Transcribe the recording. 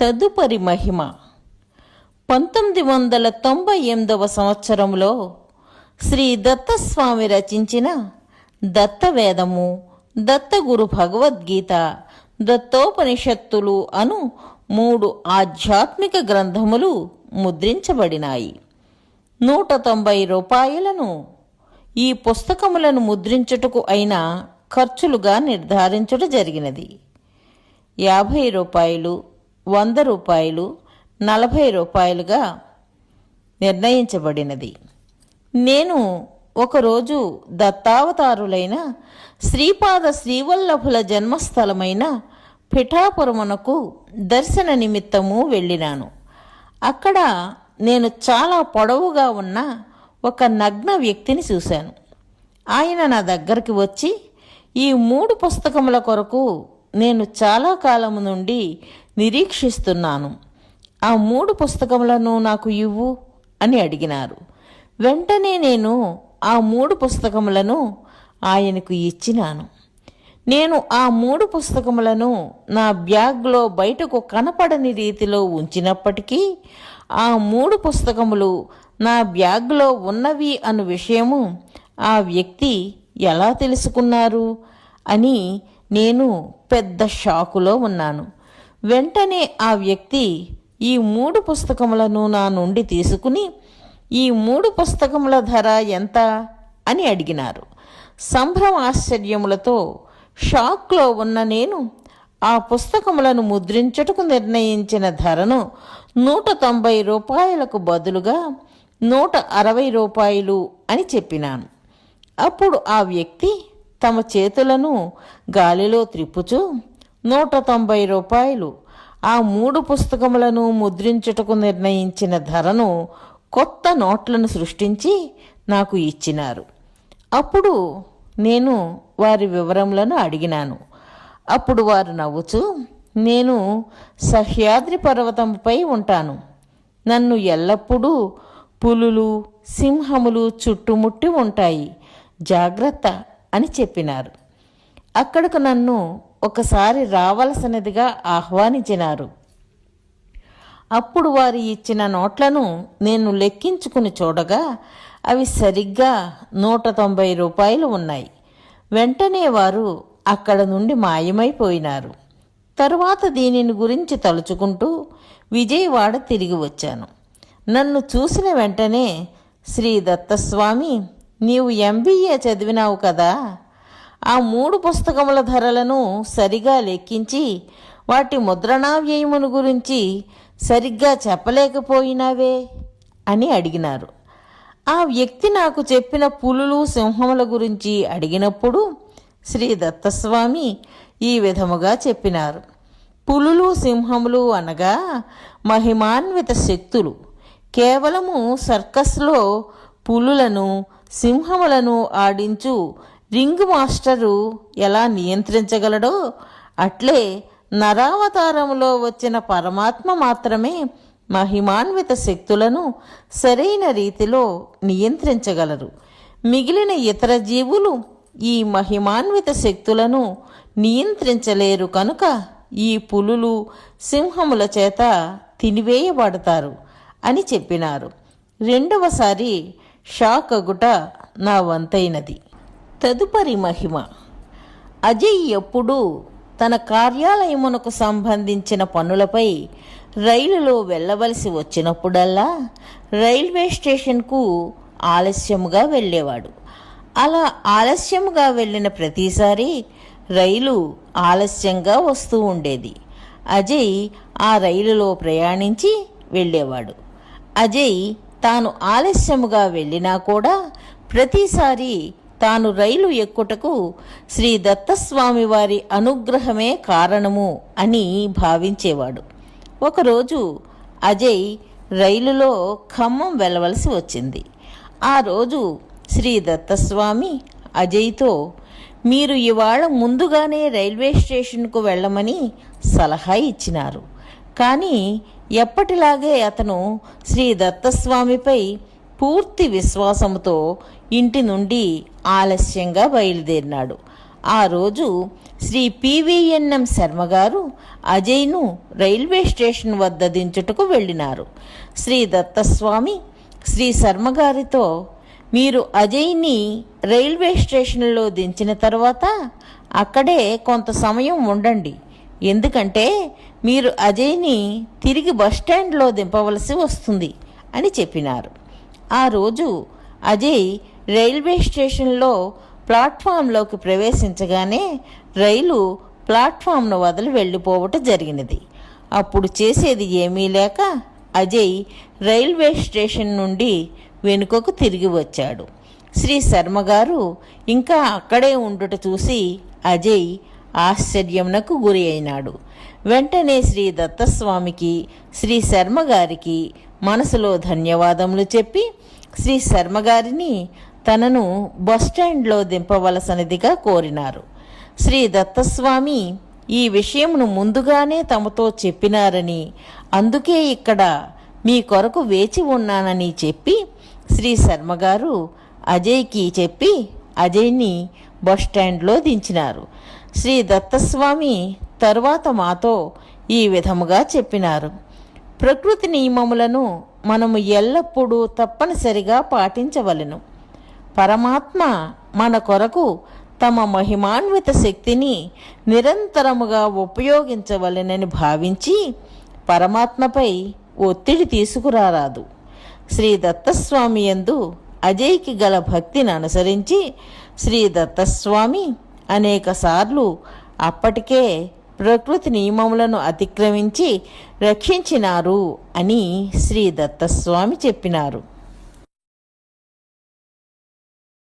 తదుపరి మహిమ. పంతొమ్మిది వందల తొంభై ఎనిమిదవ సంవత్సరంలో శ్రీ దత్తస్వామి రచించిన దత్తవేదము దత్తగురు భగవద్గీత దత్తోపనిషత్తులు అను మూడు ఆధ్యాత్మిక గ్రంథములు ముద్రించబడినాయి. నూట తొంభై రూపాయలను ఈ పుస్తకములను ముద్రించుటకు అయిన ఖర్చులుగా నిర్ధారించుట జరిగినది. యాభై రూపాయలు వంద రూపాయలు నలభై రూపాయలుగా నిర్ణయించబడినది. నేను ఒకరోజు దత్తావతారులైన శ్రీపాద శ్రీవల్లభుల జన్మస్థలమైన పిఠాపురమునకు దర్శన నిమిత్తము వెళ్ళినాను. అక్కడ నేను చాలా పొడవుగా ఉన్న ఒక నగ్న వ్యక్తిని చూశాను. ఆయన నా దగ్గరికి వచ్చి ఈ మూడు పుస్తకముల కొరకు నేను చాలా కాలము నుండి నిరీక్షిస్తున్నాను. ఆ మూడు పుస్తకములను నాకు ఇవ్వు అని అడిగినారు. వెంటనే నేను ఆ మూడు పుస్తకములను ఆయనకు ఇచ్చినాను. నేను ఆ మూడు పుస్తకములను నా బ్యాగ్లో బయటకు కనపడని రీతిలో ఉంచినప్పటికీ ఆ మూడు పుస్తకములు నా బ్యాగ్లో ఉన్నవి అను విషయము ఆ వ్యక్తి ఎలా తెలుసుకున్నారు అని నేను పెద్ద షాకులో ఉన్నాను. వెంటనే ఆ వ్యక్తి ఈ మూడు పుస్తకములను నా నుండి తీసుకుని ఈ మూడు పుస్తకముల ధర ఎంత? అని అడిగినారు. సంభ్రమ ఆశ్చర్యములతో షాక్లో ఉన్న నేను ఆ పుస్తకములను ముద్రించుటకు నిర్ణయించిన ధరను నూట తొంభై రూపాయలకు బదులుగా నూట అరవై రూపాయలు అని చెప్పినాను. అప్పుడు ఆ వ్యక్తి తమ చేతులను గాలిలో త్రిప్పుచూ నూట తొంభై రూపాయలు. ఆ మూడు పుస్తకములను ముద్రించుటకు నిర్ణయించిన ధరను కొత్త నోట్లను సృష్టించి నాకు ఇచ్చినారు. అప్పుడు నేను వారి వివరములను అడిగినాను. అప్పుడు వారు నవ్వుచూ నేను సహ్యాద్రి పర్వతంపై ఉంటాను. నన్ను ఎల్లప్పుడూ పులులు సింహములు చుట్టుముట్టి ఉంటాయి. జాగ్రత్త అని చెప్పినారు. అక్కడకు నన్ను ఒకసారి రావలసినదిగా ఆహ్వానించినారు. అప్పుడు వారు ఇచ్చిన నోట్లను నేను లెక్కించుకుని చూడగా అవి సరిగ్గా నూట తొంభై రూపాయలు ఉన్నాయి. వెంటనే వారు అక్కడ నుండి మాయమైపోయినారు. తరువాత దీనిని గురించి తలుచుకుంటూ విజయవాడ తిరిగి వచ్చాను. నన్ను చూసిన వెంటనే శ్రీ దత్తస్వామి నీవు ఎంబీఏ చదివినావు కదా. ఆ మూడు పుస్తకముల ధరలను సరిగా లెక్కించి వాటి ముద్రణా వ్యయమును గురించి సరిగ్గా చెప్పలేకపోయినావే అని అడిగినారు. ఆ వ్యక్తి నాకు చెప్పిన పులులు సింహముల గురించి అడిగినప్పుడు శ్రీ దత్తస్వామి ఈ విధముగా చెప్పినారు. పులులు సింహములు అనగా మహిమాన్విత శక్తులు. కేవలము సర్కస్లో పులులను సింహములను ఆడించు. రింగ్ మాస్టరు ఎలా నియంత్రించగలడో అట్లే నరావతారములో వచ్చిన పరమాత్మ మాత్రమే మహిమాన్విత శక్తులను సరైన రీతిలో నియంత్రించగలరు. మిగిలిన ఇతర జీవులు ఈ మహిమాన్విత శక్తులను నియంత్రించలేరు కనుక ఈ పులులు సింహముల చేత తినివేయబడతారు అని చెప్పినారు. రెండవసారి షాక్ అగుట నా వంతైనది తదుపరి మహిమ. అజయ్ ఎప్పుడూ తన కార్యాలయమునకు సంబంధించిన పనులపై రైలులో వెళ్ళవలసి వచ్చినప్పుడల్లా రైల్వే స్టేషన్కు ఆలస్యముగా వెళ్ళేవాడు. అలా ఆలస్యముగా వెళ్ళిన ప్రతిసారి రైలు ఆలస్యంగా వస్తూ ఉండేది. అజయ్ ఆ రైలులో ప్రయాణించి వెళ్ళేవాడు. అజయ్ తాను ఆలస్యముగా వెళ్ళినా కూడా ప్రతిసారి తాను రైలు ఎక్కుటకు శ్రీ దత్తస్వామి వారి అనుగ్రహమే కారణము అని భావించేవాడు. ఒకరోజు అజయ్ రైలులో ఖమ్మం వెళ్ళవలసి వచ్చింది. ఆ రోజు శ్రీ దత్తస్వామి అజయ్తో మీరు ఇవాళ ముందుగానే రైల్వే స్టేషన్కు వెళ్ళమని సలహా ఇచ్చినారు. కానీ ఎప్పటిలాగే అతను శ్రీ దత్తస్వామిపై పూర్తి విశ్వాసముతో ఇంటి నుండి ఆలస్యంగా బయలుదేరినాడు. ఆ రోజు శ్రీ పివిఎన్ఎం శర్మ గారు అజయ్ను రైల్వే స్టేషన్ వద్ద దించుటకు వెళ్ళినారు. శ్రీ దత్తస్వామి శ్రీ శర్మ గారితో మీరు అజయ్ని రైల్వే స్టేషన్లో దించిన తర్వాత అక్కడే కొంత సమయం ఉండండి. ఎందుకంటే మీరు అజయ్ని తిరిగి బస్టాండ్లో దింపవలసి వస్తుంది అని చెప్పినారు. ఆ రోజు అజయ్ రైల్వే స్టేషన్లో ప్లాట్ఫామ్లోకి ప్రవేశించగానే రైలు ప్లాట్ఫామ్ను వదిలి వెళ్ళిపోవటం జరిగినది. అప్పుడు చేసేది ఏమీ లేక అజయ్ రైల్వే స్టేషన్ నుండి వెనుకకు తిరిగి వచ్చాడు. శ్రీ శర్మ గారు ఇంకా అక్కడే ఉండుట చూసి అజయ్ ఆశ్చర్యమునకు గురి అయినాడు. వెంటనే శ్రీ దత్తస్వామికి శ్రీ శర్మ గారికి మనసులో ధన్యవాదములు చెప్పి శ్రీ శర్మ గారిని తనను బస్టాండ్లో దింపవలసనిదిగా కోరినారు. శ్రీ దత్తస్వామి ఈ విషయమును ముందుగానే తమతో చెప్పినారని అందుకే ఇక్కడ మీ కొరకు వేచి ఉన్నానని చెప్పి శ్రీ శర్మ గారు అజయ్కి చెప్పి అజయ్ని బస్టాండ్లో దించినారు. శ్రీ దత్తస్వామి తరువాత మాతో ఈ విధముగా చెప్పినారు. ప్రకృతి నియమములను మనము ఎల్లప్పుడూ తప్పనిసరిగా పాటించవలెను. పరమాత్మ మన కొరకు తమ మహిమాన్విత శక్తిని నిరంతరముగా ఉపయోగించవలెనని భావించి పరమాత్మపై ఒత్తిడి తీసుకురారాదు. శ్రీ దత్తస్వామి యందు అజయ్కి గల భక్తిని అనుసరించి శ్రీ దత్తస్వామి అనేకసార్లు అప్పటికే ప్రకృతి నియమములను అతిక్రమించి రక్షించినారు అని శ్రీ దత్తస్వామి చెప్పినారు.